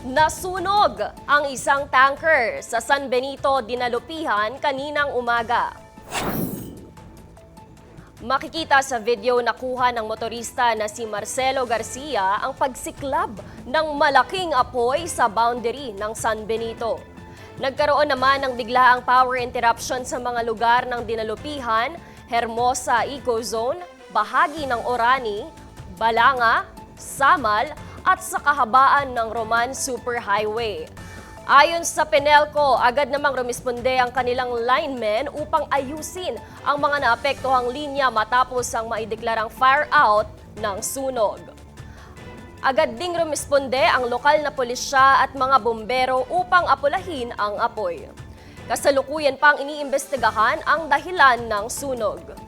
Nasunog ang isang tanker sa San Benito, Dinalupihan kaninang umaga. Makikita sa video na kuha ng motorista na si Marcelo Garcia ang pagsiklab ng malaking apoy sa boundary ng San Benito. Nagkaroon naman ng biglaang power interruption sa mga lugar ng Dinalupihan, Hermosa Ecozone, bahagi ng Orani, Balanga, Samal at sa kahabaan ng Roman Superhighway. Ayon sa Penelco, agad namang rumisponde ang kanilang linemen upang ayusin ang mga naapektuhang linya matapos ang maideklarang fire out ng sunog. Agad ding rumisponde ang lokal na pulisya at mga bombero upang apulahin ang apoy. Kasalukuyan pang iniimbestigahan ang dahilan ng sunog.